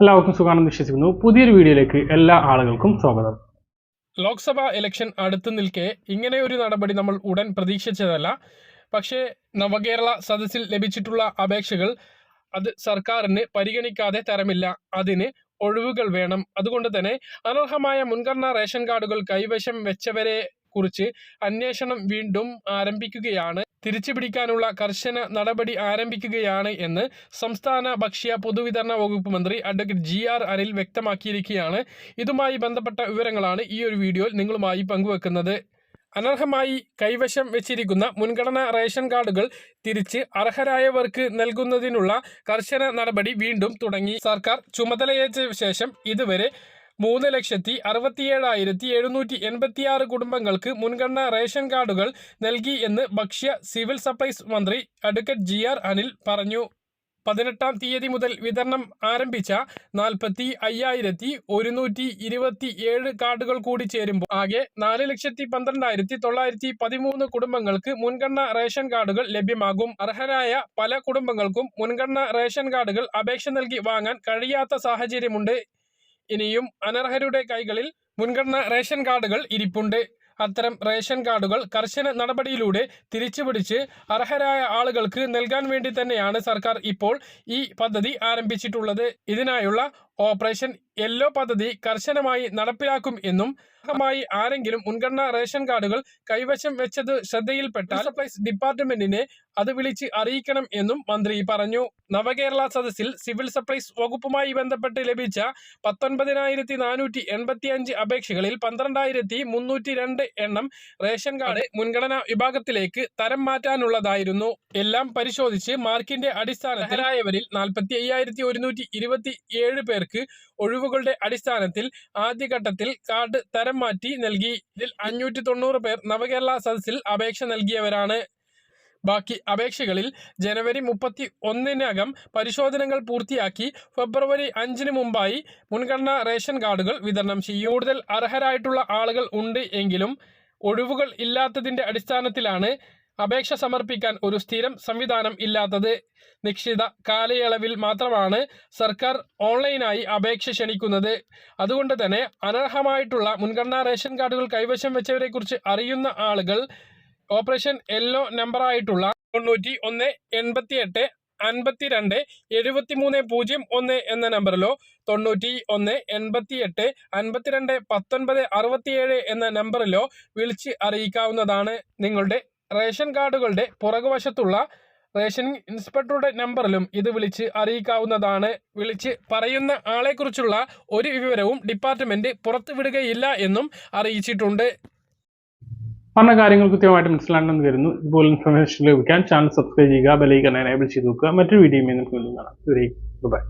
എല്ലാവർക്കും സുഖാണെന്ന് വിശ്വസിക്കുന്നു. പുതിയൊരു വീഡിയോയിലേക്ക് എല്ലാ ആളുകൾക്കും സ്വാഗതം. ലോക്സഭാ ഇലക്ഷൻ അടുത്തു നിൽക്കെ ഇങ്ങനെ ഒരു നടപടി നമ്മൾ ഉടൻ പ്രതീക്ഷിച്ചതല്ല. പക്ഷേ നവകേരള സദസ്സിൽ ലഭിച്ചിട്ടുള്ള അപേക്ഷകൾ അത് സർക്കാരിന് പരിഗണിക്കാതെ തരമില്ല. അതിന് ഒഴിവുകൾ വേണം. അതുകൊണ്ട് തന്നെ അനർഹമായ മുൻഗണനാ റേഷൻ കാർഡുകൾ കൈവശം വെച്ചവരെ കുറിച്ച് അന്വേഷണം വീണ്ടും ആരംഭിക്കുകയാണ് തിരിച്ചുപിടിക്കാനുള്ള കർശന നടപടി ആരംഭിക്കുകയാണ് എന്ന് സംസ്ഥാന ഭക്ഷ്യ പൊതുവിതരണ വകുപ്പ് മന്ത്രി അഡ്വക്കേറ്റ് ജി ആർ അനിൽ വ്യക്തമാക്കിയിരിക്കുകയാണ്. ഇതുമായി ബന്ധപ്പെട്ട വിവരങ്ങളാണ് ഈ ഒരു വീഡിയോയിൽ നിങ്ങളുമായി പങ്കുവെക്കുന്നത്. അനർഹമായി കൈവശം വെച്ചിരിക്കുന്ന മുൻഗണനാ റേഷൻ കാർഡുകൾ തിരിച്ച് അർഹരായവർക്ക് നൽകുന്നതിനുള്ള കർശന നടപടി വീണ്ടും തുടങ്ങി. സർക്കാർ ചുമതലയേറ്റ ശേഷം ഇതുവരെ മൂന്ന് ലക്ഷത്തി അറുപത്തിയേഴായിരത്തി എഴുന്നൂറ്റി എൺപത്തിയാറ് കുടുംബങ്ങൾക്ക് മുൻഗണനാ റേഷൻ കാർഡുകൾ നൽകി എന്ന് ഭക്ഷ്യ സിവിൽ സപ്ലൈസ് മന്ത്രി അഡ്വക്കേറ്റ് ജി ആർ അനിൽ പറഞ്ഞു. പതിനെട്ടാം തീയതി മുതൽ വിതരണം ആരംഭിച്ച നാൽപ്പത്തി അയ്യായിരത്തി ഒരുന്നൂറ്റി ഇരുപത്തി ഏഴ് കാർഡുകൾ കൂടി ചേരുമ്പോൾ ആകെ നാല് ലക്ഷത്തി പന്ത്രണ്ടായിരത്തി തൊള്ളായിരത്തി പതിമൂന്ന് കുടുംബങ്ങൾക്ക് മുൻഗണന റേഷൻ കാർഡുകൾ ലഭ്യമാകും. അർഹരായ പല കുടുംബങ്ങൾക്കും മുൻഗണന റേഷൻ കാർഡുകൾ അപേക്ഷ നൽകി വാങ്ങാൻ കഴിയാത്ത സാഹചര്യമുണ്ട്. ഇനിയും അനർഹരുടെ കൈകളിൽ മുൻഗണന റേഷൻ കാർഡുകൾ ഇരിപ്പുണ്ട്. അത്തരം റേഷൻ കാർഡുകൾ കർശന നടപടിയിലൂടെ തിരിച്ചുപിടിച്ച് അർഹരായ ആളുകൾക്ക് നൽകാൻ വേണ്ടി തന്നെയാണ് സർക്കാർ ഇപ്പോൾ ഈ പദ്ധതി ആരംഭിച്ചിട്ടുള്ളത്. ഇതിനായുള്ള ഓപ്പറേഷൻ യെല്ലോ പദ്ധതി കർശനമായി നടപ്പിലാക്കും എന്നും ഭാഗമായി ആരെങ്കിലും മുൻഗണനാ റേഷൻ കാർഡുകൾ കൈവശം വെച്ചത് ശ്രദ്ധയിൽപ്പെട്ടാൽ സപ്ലൈസ് ഡിപ്പാർട്ട്മെന്റിനെ അത് വിളിച്ച് അറിയിക്കണം എന്നും മന്ത്രി പറഞ്ഞു. നവകേരള സദസ്സിൽ സിവിൽ സപ്ലൈസ് വകുപ്പുമായി ബന്ധപ്പെട്ട് ലഭിച്ച പത്തൊൻപതിനായിരത്തി നാനൂറ്റി എൺപത്തി അഞ്ച് അപേക്ഷകളിൽ പന്ത്രണ്ടായിരത്തി മുന്നൂറ്റി രണ്ട് എണ്ണം റേഷൻ കാർഡ് മുൻഗണനാ വിഭാഗത്തിലേക്ക് തരം മാറ്റാനുള്ളതായിരുന്നു. എല്ലാം പരിശോധിച്ച് മാർക്കിന്റെ അടിസ്ഥാനത്തിലായവരിൽ നാൽപ്പത്തി അയ്യായിരത്തി ഒരുന്നൂറ്റി ഇരുപത്തി ഏഴ് പേർക്ക് ഒഴിവുകളുടെ അടിസ്ഥാനത്തിൽ ആദ്യഘട്ടത്തിൽ കാർഡ് തരം മാറ്റി നൽകി. ഇതിൽ അഞ്ഞൂറ്റി തൊണ്ണൂറ് പേർ നവകേരള സദസ്സിൽ അപേക്ഷ നൽകിയവരാണ്. ബാക്കി അപേക്ഷകളിൽ ജനുവരി മുപ്പത്തി ഒന്നിനകം പരിശോധനകൾ പൂർത്തിയാക്കി ഫെബ്രുവരി അഞ്ചിന് മുമ്പായി മുൻഗണനാ റേഷൻ കാർഡുകൾ വിതരണം ചെയ്യും. കൂടുതൽ അർഹരായിട്ടുള്ള ആളുകൾ ഉണ്ട് എങ്കിലും ഒഴിവുകൾ ഇല്ലാത്തതിന്റെ അടിസ്ഥാനത്തിലാണ് അപേക്ഷ സമർപ്പിക്കാൻ ഒരു സ്ഥിരം സംവിധാനം ഇല്ലാത്തത് നിശ്ചിത കാലയളവിൽ മാത്രമാണ് സർക്കാർ ഓൺലൈനായി അപേക്ഷ ക്ഷണിക്കുന്നത്. അതുകൊണ്ട് തന്നെ അനർഹമായിട്ടുള്ള മുൻഗണനാ റേഷൻ കാർഡുകൾ കൈവശം വെച്ചവരെക്കുറിച്ച് അറിയുന്ന ആളുകൾ ഓപ്പറേഷൻ യെല്ലോ നമ്പറായിട്ടുള്ള തൊണ്ണൂറ്റി ഒന്ന് എൺപത്തി എട്ട് അൻപത്തിരണ്ട് എഴുപത്തി മൂന്ന് പൂജ്യം ഒന്ന് എന്ന നമ്പറിലോ തൊണ്ണൂറ്റി ഒന്ന് എൺപത്തി എട്ട് അൻപത്തിരണ്ട് പത്തൊൻപത് അറുപത്തിയേഴ് എന്ന നമ്പറിലോ വിളിച്ച് അറിയിക്കാവുന്നതാണ് നിങ്ങളുടെ റേഷൻ കാർഡുകളുടെ പുറകുവശത്തുള്ള റേഷൻ ഇൻസ്പെക്ടറുടെ നമ്പറിലും ഇത് വിളിച്ച് അറിയിക്കാവുന്നതാണ്. വിളിച്ച് പറയുന്ന ആളെക്കുറിച്ചുള്ള ഒരു വിവരവും ഡിപ്പാർട്ട്മെന്റ് പുറത്തുവിടുകയില്ല എന്നും അറിയിച്ചിട്ടുണ്ട്. പറഞ്ഞ കാര്യങ്ങൾ കൃത്യമായിട്ട് മനസ്സിലാണെന്ന് കരുതുന്നു. ഇതുപോലെ ഇൻഫർമേഷൻ ലഭിക്കാൻ ചാനൽ സബ്സ്ക്രൈബ് ചെയ്യുക ബെലൈക്കൺ എനേബിൾ ചെയ്ത് നോക്കുക. മറ്റൊരു വീഡിയോ നമുക്ക് കാണാം. ബൈ